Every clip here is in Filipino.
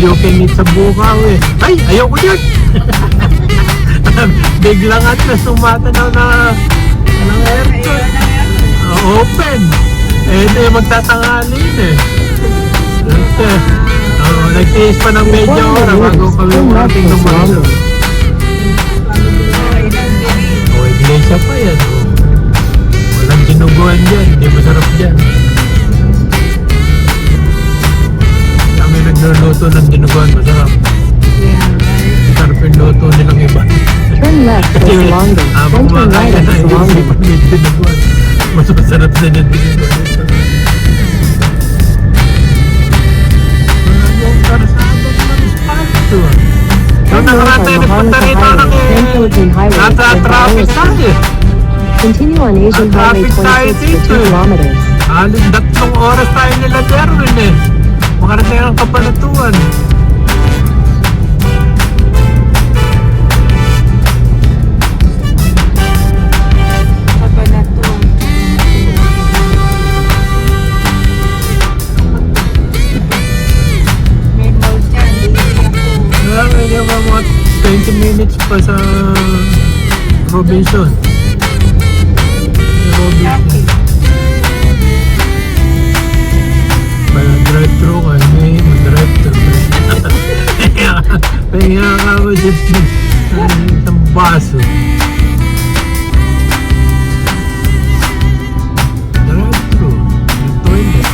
you can eat sa bukaw eh. Ay, ayaw ko yun! Biglang at na sumatanaw na ng aircon. Ah, open. Eh, ito yung magtatangalin eh. Ito. Oh, nagtiis pa ng medyo oras bago kami umarating ng Manila. Oh, iglesia pa yan. Oh. Walang dinuguan dyan. Hindi masarap dyan. Nagluluto ng dinuguan. Masarap. Masarap yung luto nilang iba. Turn left Kasi is longer. habang Then turn kumakain right ka na, is hindi longer. pa may dinuguan. Mas masarap din yung dinuguan. Yung karsada ng espalto. Nung nakaraan tayo nagpunta rito, Philippine Highway nasa with traffic Dallas tayo. Continue on Asian Ang Highway traffic tayo 26 for dito 2 eh. kilometers. Halos datlong oras tayo nila Derwin eh. Makarating ang kapanatuan. Wala medyo mga 20 minutes pa sa Robinson. Kaya ka ba dyan ng baso. Drive-thru. Yung toilet.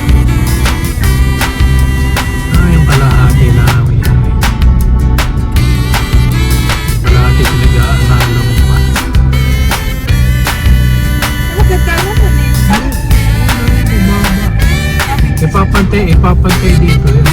Ah, yung kalahati namin. Kalahati pinag-aaralan mo pa. Ipapantay, ipapantay dito yun.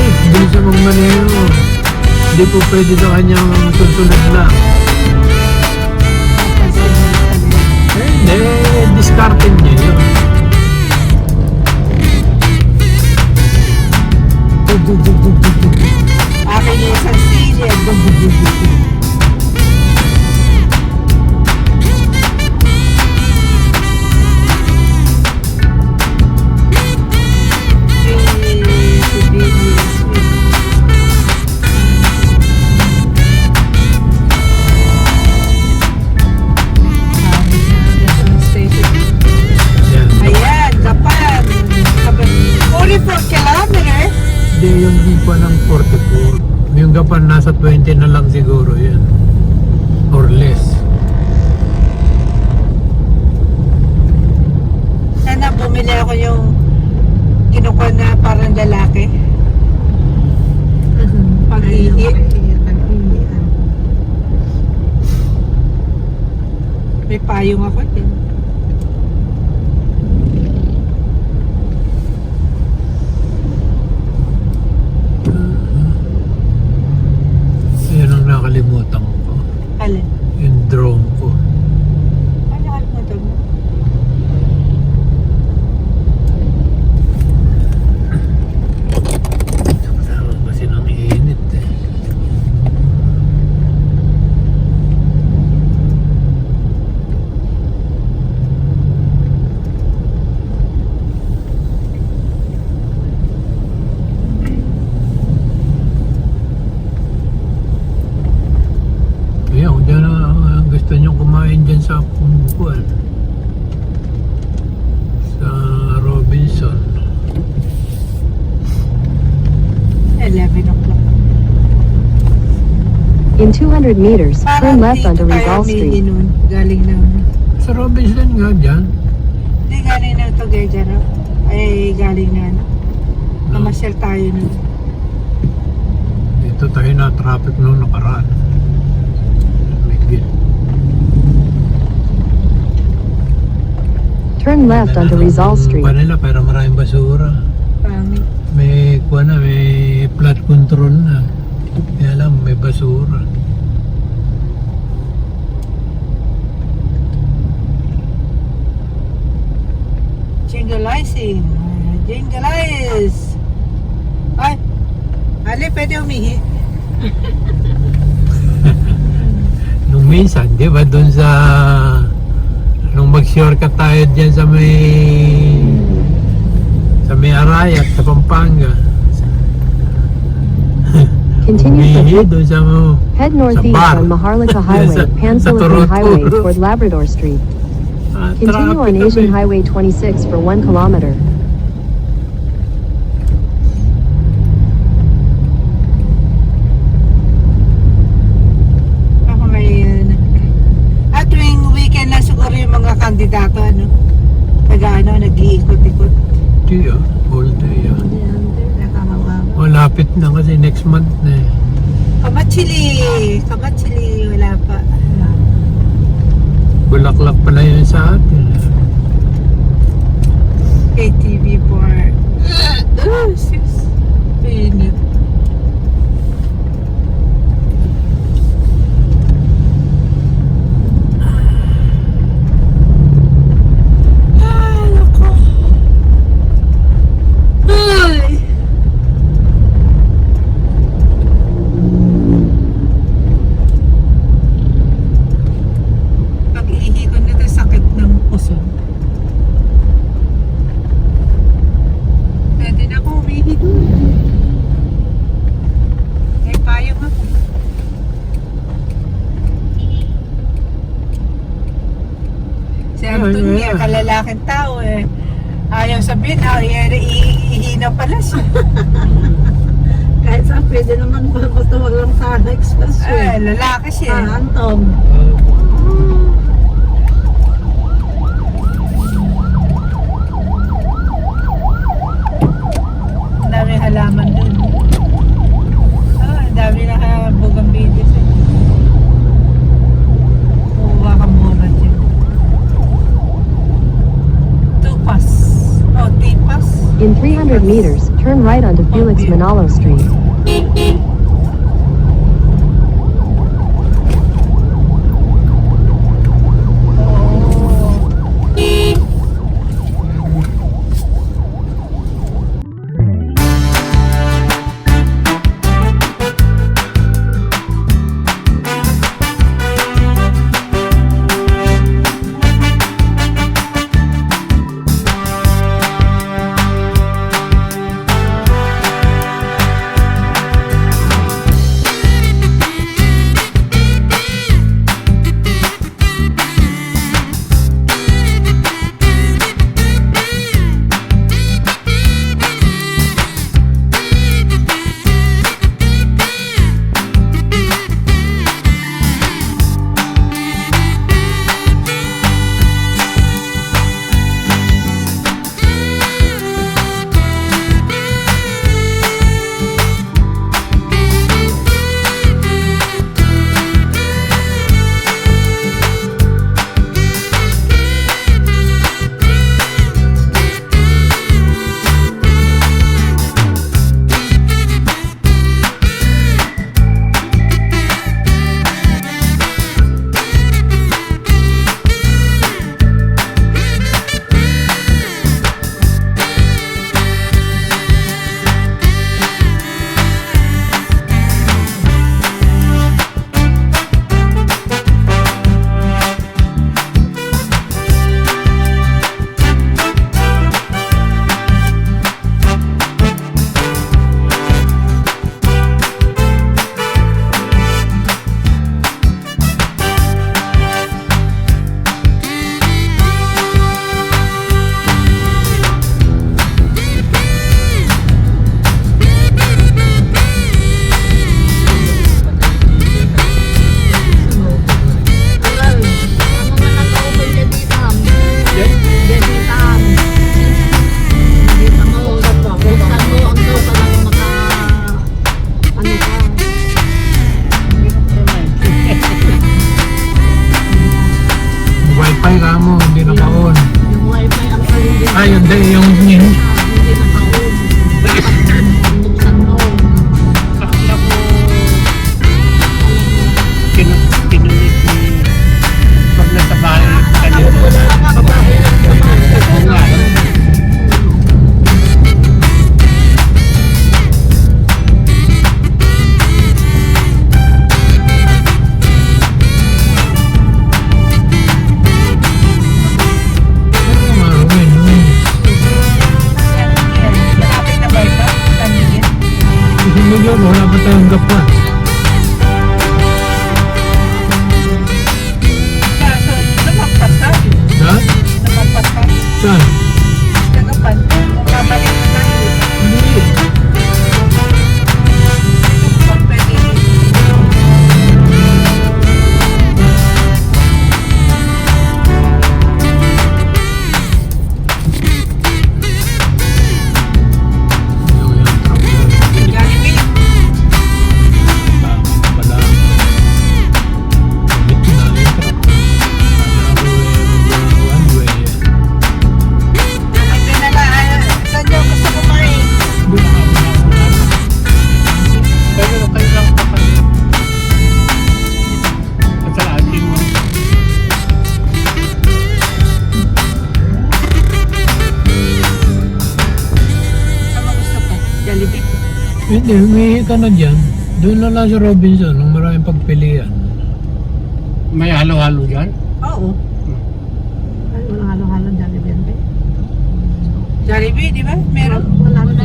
Hindi, bilis siya magmaneho. Hindi po pwede sa kanyang sunsunod lang. Hindi, discarded niya yun. Akin yung isang sili. 20 na lang siguro yan. Or less. Sana bumili ako yung kinukuha na parang lalaki. Pag-ihi. May payong ako din. Yan ang nakalimutan ko. Alin? Yung drone ko. Ano nakalimutan mo? Tawag kasi ng init eh. Kaya kung dyan na gusto nyo kumain dyan sa Kumbuan sa Robinson 11 o'clock. In 200 meters, turn left onto Rizal Street. nun. Galing ng... sa Robinson nga dyan Hindi galing ng Tuguegarao. Ay, galing na ano. Namasyal tayo nun. dito tayo na traffic nung nakaraan Turn left onto Rizal Street. Kuha nila, pero maraming basura. Pangit. May, kuha na, may flood control na. Kaya lang, may basura. Jingalizing. Jingalize. Ay. Ali, pwede umihi. Nung minsan, di ba, doon sa... Nung mag-shortcut tayo dyan sa may... Sa may Arayat, sa Pampanga. Continue doon sa... head northeast on Maharlika Highway, sa Highway toward Labrador Street. Ah, Continue on Asian. Highway 26 for 1 kilometer. Malapit na kasi next month na eh. Kamatsili! Kamatsili, wala pa. Bulaklak pala yun sa atin. KTV4. Ah, sis. Pinit. Ay, naku. Ay. Pag-ihi ko nito, sakit ng puso. Pwede na ako umihi doon. May payong ako. Si Anton, Kalalaking tao eh. Ayaw sabihin, ah, yeah, iihi na pala siya. Kahit saan pwede naman pa matuwag lang sa Eh, expressway. lalaki siya. Ah, Antom. Ang dami halaman turn right onto Felix Manalo Street. love. ka na dyan, doon na lang sa Robinson, ang maraming pagpilian. May halo-halo dyan? Oo. Hmm. Ay, walang halo-halo Jollibee ante. Eh. Jollibee, di ba? Meron? Wala, wala.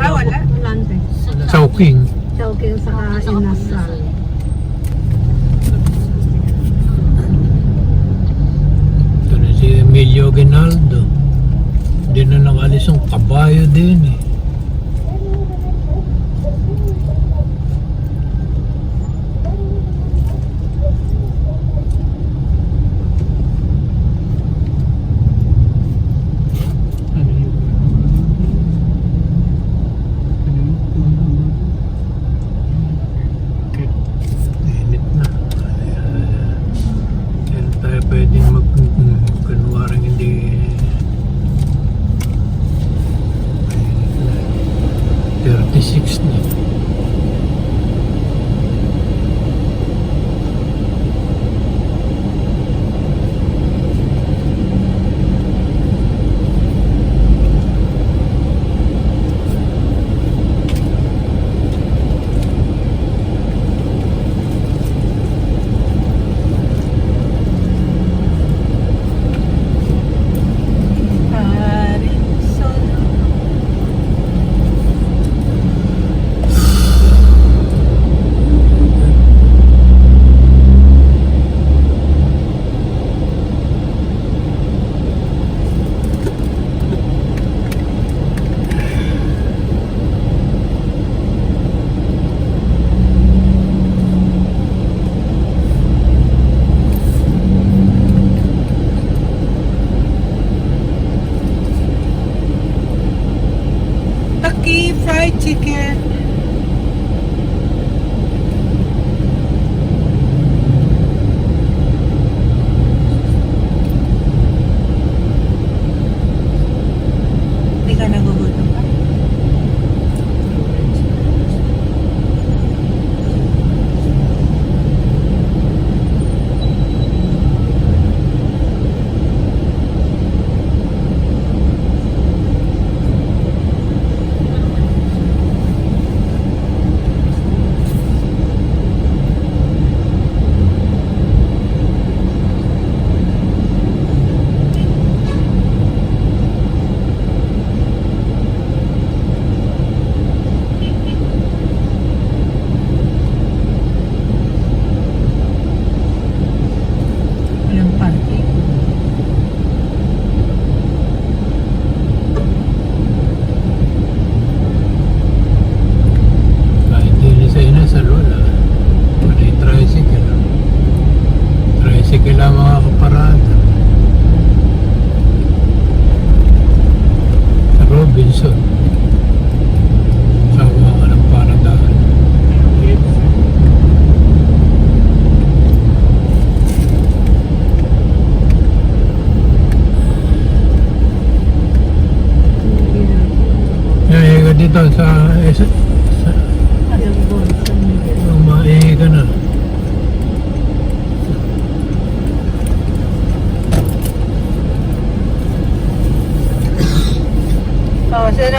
Ah, wala? Wala ante. Eh. Chowking. Chowking sa Inasal. Ito na si Emilio Ginaldo. Hindi na nakalis ang kabayo din eh.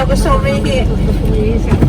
Pues.